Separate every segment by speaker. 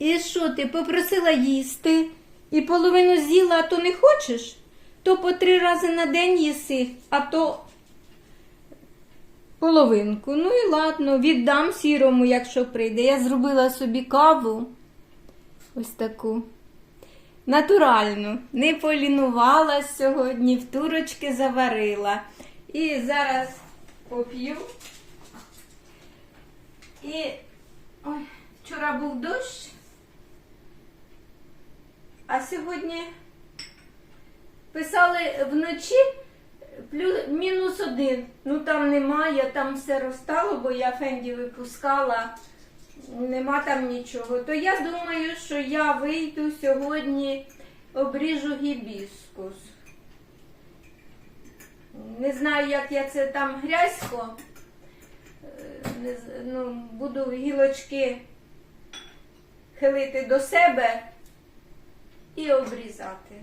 Speaker 1: І що ти попросила їсти і половину з'їла, а то не хочеш? То по три рази на день їси, а то половинку. Ну і ладно, віддам сірому, якщо прийде. Я зробила собі каву. Ось таку. Натуральну. Не полінувалась сьогодні, в турочки заварила. І зараз поп'ю. І ой, вчора був дощ, а сьогодні писали вночі плюс мінус один. Ну там немає, там все розтало, бо я фенді випускала. Нема там нічого. То я думаю, що я вийду сьогодні, обріжу гібіскус. Не знаю, як я це там грязько. Е, Не, ну, буду гілочки хилити до себе і обрізати.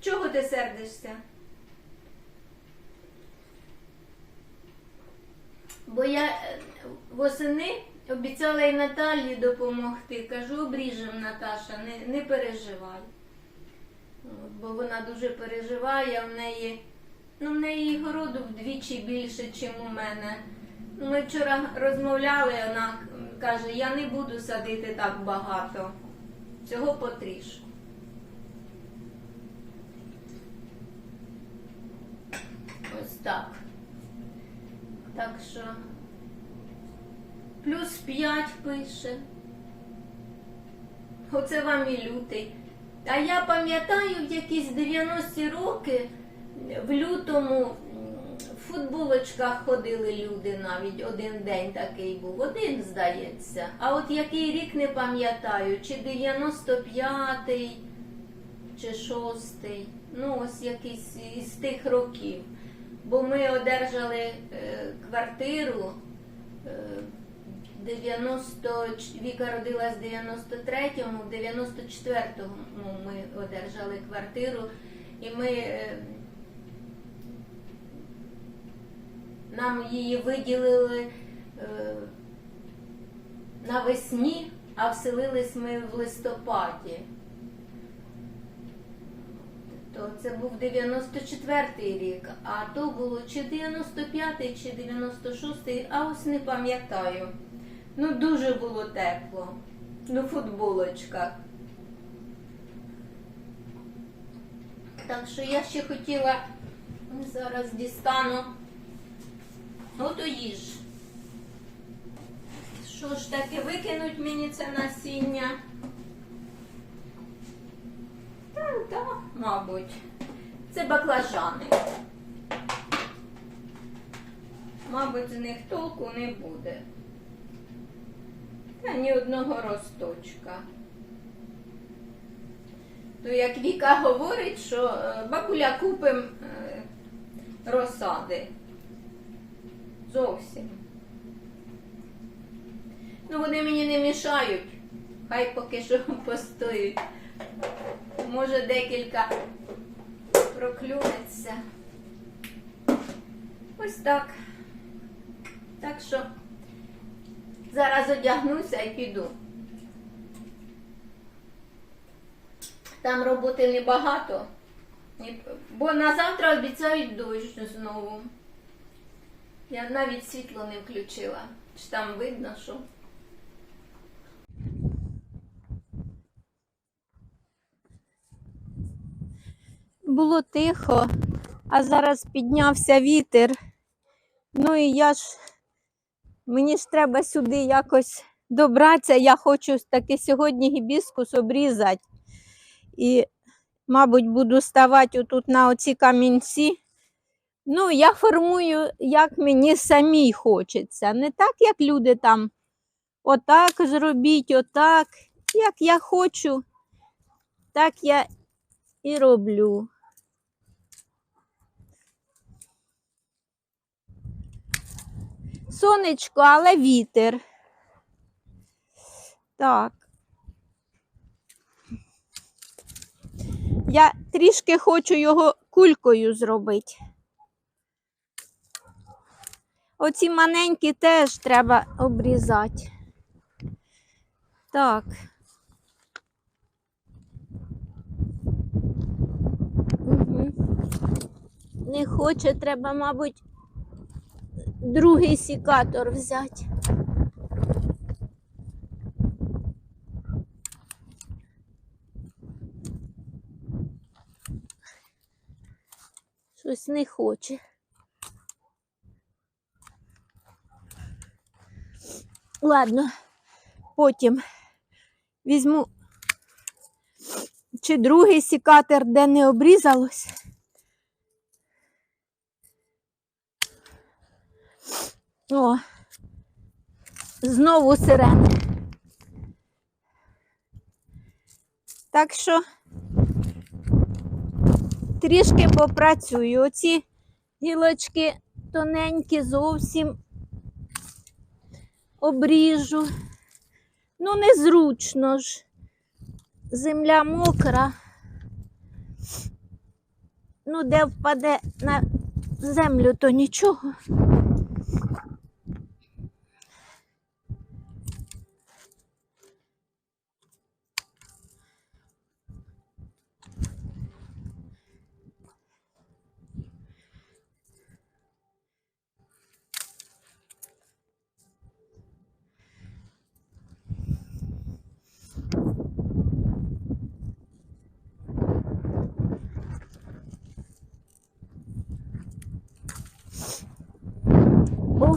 Speaker 1: Чого ти сердишся? Бо я е, восени обіцяла і Наталі допомогти. Кажу, обріжем, Наташа, не, не переживай. От, Бо вона дуже переживає, в неї, ну, в неї городу вдвічі більше, ніж у мене. Ми вчора розмовляли, вона каже, я не буду садити так багато. Всього потрішку. Ось так. Так що плюс 5 пише. Оце вам і лютий. А я пам'ятаю, в якісь 90-ті роки в лютому в футболочках ходили люди навіть один день такий був, один здається. А от який рік не пам'ятаю, чи 95-й, чи 6-й. Ну, ось якийсь із тих років. Бо ми одержали е, квартиру. Е, 90, Віка родилась в 93-му, в 94-му ми одержали квартиру, і ми е, нам її виділили е, навесні, а вселились ми в листопаді. То це був 94-й рік, а то було чи 95-й, чи 96-й, а ось не пам'ятаю. Ну, дуже було тепло. Ну, футболочка. Так що я ще хотіла зараз дістану. Ото їж. Що ж таке, викинуть мені це насіння? Так, так, мабуть. Це баклажани. Мабуть, з них толку не буде. Та ні одного росточка. То як Віка говорить, що е, бабуля купим е, розсади. Зовсім. Ну, вони мені не мішають. Хай поки що постоють. Може декілька проклюнеться. Ось так. Так що зараз одягнуся і піду. Там роботи небагато, бо на завтра обіцяють дощ знову. Я навіть світло не включила. Чи там видно, що. Було тихо, а зараз піднявся вітер. Ну і я ж мені ж треба сюди якось добратися. Я хочу таки сьогодні гібіскус обрізати. І, мабуть, буду ставати отут на оці камінці. Ну, я формую, як мені самій хочеться. Не так, як люди там отак зробіть, отак. Як я хочу, так я і роблю. Сонечко, але вітер. Так. Я трішки хочу його кулькою зробити. Оці маленькі теж треба обрізати. Так. Угу. Не хоче, треба, мабуть, другий сікатор взяти. Щось не хоче. Ладно, потім візьму чи другий сікатор, де не обрізалось. О, знову сирени. Так що трішки попрацюю. Оці гілочки тоненькі зовсім обріжу. Ну, незручно ж. Земля мокра. Ну, де впаде на землю, то нічого.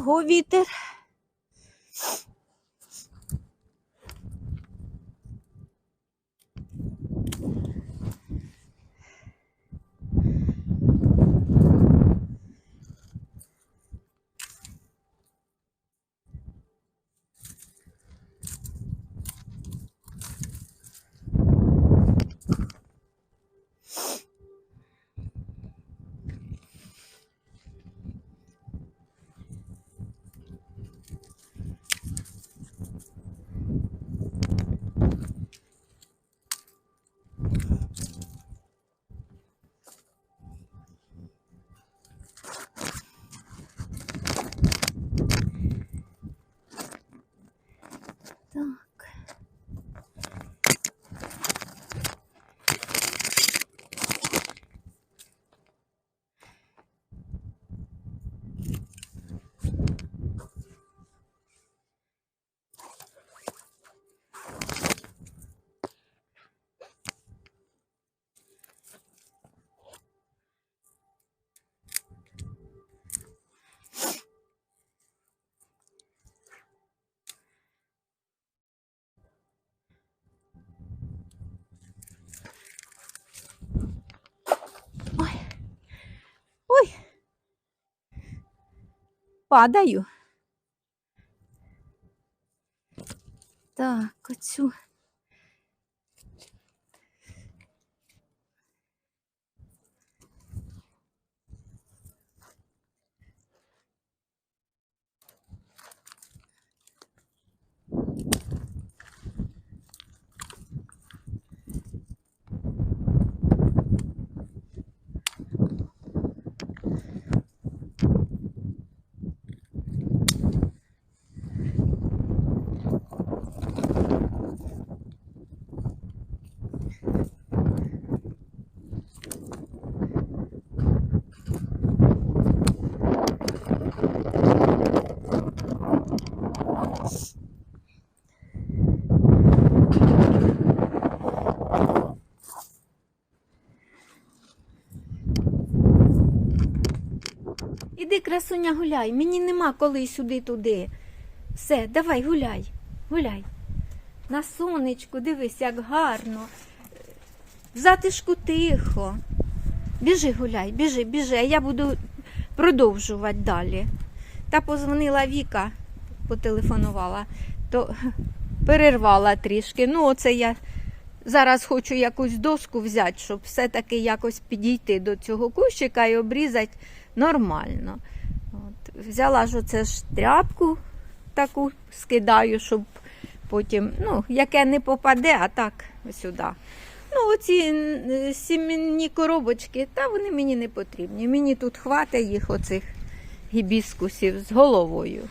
Speaker 1: Ого, вітер. Так. Ой. Ой. Падаю. Так, оцю. Іди, красуня, гуляй. Мені нема коли сюди-туди. Все, давай, гуляй, гуляй. На сонечку, дивись, як гарно. В затишку тихо. Біжи, гуляй, біжи, біжи, а я буду продовжувати далі. Та позвонила Віка, потелефонувала, то перервала трішки. Ну, оце я зараз хочу якусь доску взяти, щоб все-таки якось підійти до цього кущика і обрізати нормально. От. Взяла ж оце ж тряпку таку, скидаю, щоб потім, ну, яке не попаде, а так сюди. Ну, оці сімні коробочки, та вони мені не потрібні. Мені тут хватить їх, оцих гібіскусів з головою.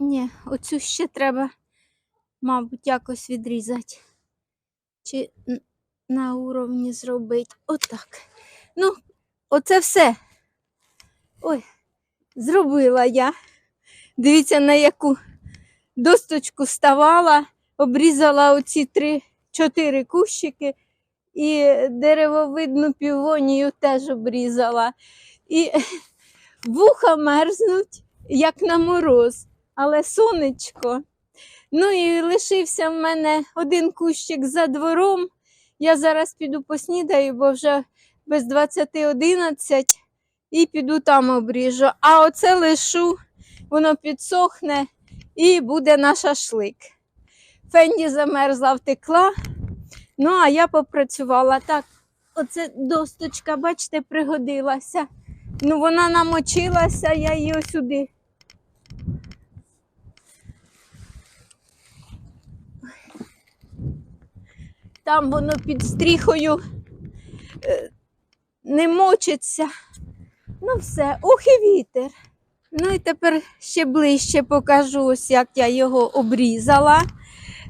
Speaker 1: Ні, оцю ще треба мабуть, якось відрізати. Чи на уровні зробити. Отак. Ну, оце все. Ой, зробила я. Дивіться, на яку досточку ставала, обрізала оці три-чотири кущики і деревовидну півонію теж обрізала. І вуха мерзнуть, як на мороз, але сонечко. Ну і лишився в мене один кущик за двором. Я зараз піду поснідаю, бо вже без 20.11 і піду там обріжу. А оце лишу, воно підсохне і буде на шашлик. Фенді замерзла, втекла. Ну, а я попрацювала так. Оце досточка, бачите, пригодилася. Ну, вона намочилася, я її сюди. Там воно під стріхою е, не мочиться. Ну, все, ух і вітер. Ну і тепер ще ближче покажу, ось як я його обрізала.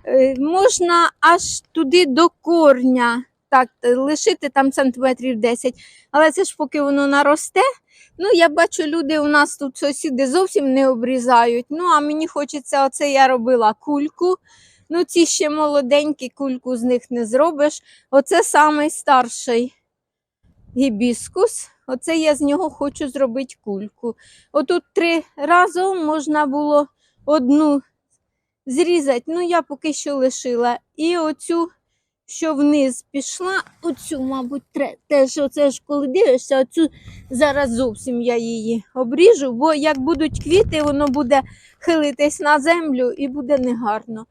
Speaker 1: Е, Можна аж туди до корня. Так, лишити там сантиметрів 10. Але це ж поки воно наросте. Ну, я бачу, люди у нас тут сусіди зовсім не обрізають. Ну, а мені хочеться, оце я робила кульку. Ну, ці ще молоденькі, кульку з них не зробиш. Оце самий старший гібіскус. Оце я з нього хочу зробити кульку. Отут три разом можна було одну зрізати. Ну, я поки що лишила. І оцю, що вниз пішла, оцю, мабуть, теж оце ж коли дивишся, оцю зараз зовсім я її обріжу, бо як будуть квіти, воно буде хилитись на землю і буде негарно.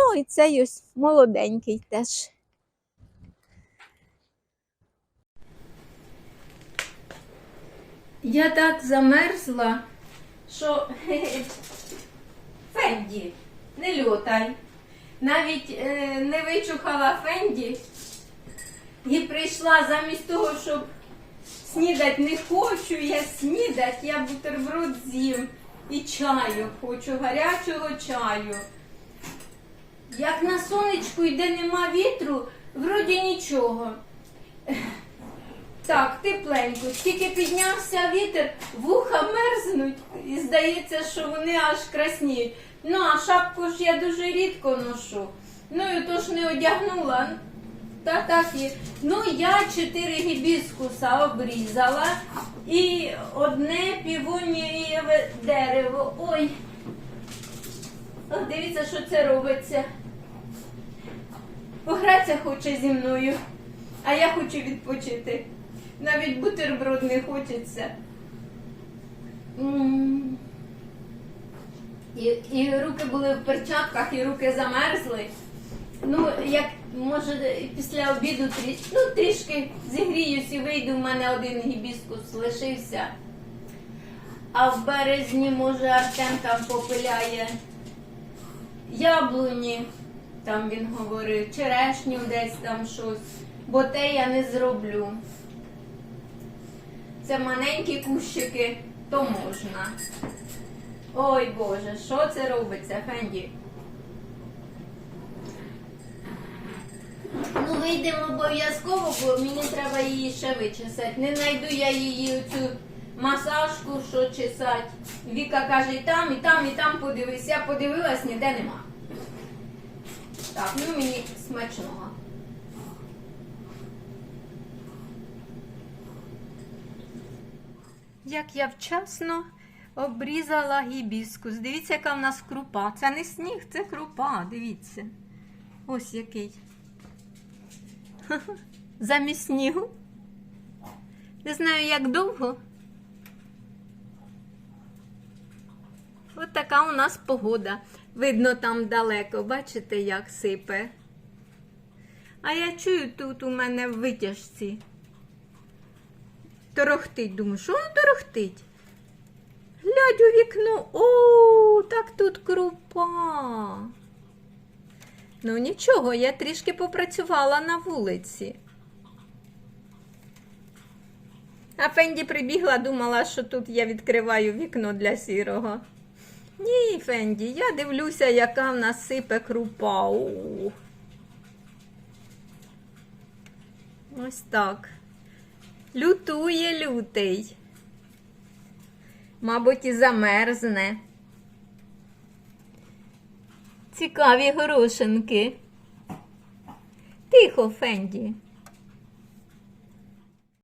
Speaker 1: Ну і цей ось молоденький теж. Я так замерзла, що Фенді, не льотай. Навіть е, не вичухала Фенді і прийшла замість того, щоб снідать не хочу, я снідать, я бутерброд з'їм і чаю хочу, гарячого чаю. Як на сонечку йде нема вітру, вроді нічого. Так, тепленько. Тільки піднявся вітер, вуха мерзнуть, і здається, що вони аж красніють. Ну, а шапку ж я дуже рідко ношу. Ну і то ж не одягнула. Та так і. Ну, я чотири гібіскуса обрізала і одне півонієве дерево. Ой. От дивіться, що це робиться. Погратися хоче зі мною, а я хочу відпочити. Навіть бутерброд не хочеться. І, і руки були в перчатках, і руки замерзли. Ну, як може після обіду трі... ну, трішки зігріюсь і вийду, в мене один гібіскус лишився. А в березні, може, Артем там попиляє яблуні, там він говорив, черешню десь там щось, бо те я не зроблю. Це маленькі кущики, то можна. Ой Боже, що це робиться, Фенді? Ну, вийдемо обов'язково, бо мені треба її ще вичесати. Не знайду я її оцю масажку, що чесать. Віка каже, і там, і там, і там подивись. Я подивилась, ніде нема. Так, ну мені смачного. Як я вчасно обрізала гібіскус. Дивіться, яка в нас крупа. Це не сніг, це крупа. Дивіться. Ось який. Замість снігу. Не знаю, як довго. От така у нас погода. Видно там далеко, бачите, як сипе. А я чую тут у мене в витяжці. Торохтить, думаю, що воно торохтить? Глядь у вікно. О, так тут крупа. Ну нічого, я трішки попрацювала на вулиці. А Фенді прибігла, думала, що тут я відкриваю вікно для сірого. Ні, Фенді, я дивлюся, яка в нас сипе крупа. У. Ось так. Лютує лютий. Мабуть, і замерзне. Цікаві горошинки. Тихо, Фенді.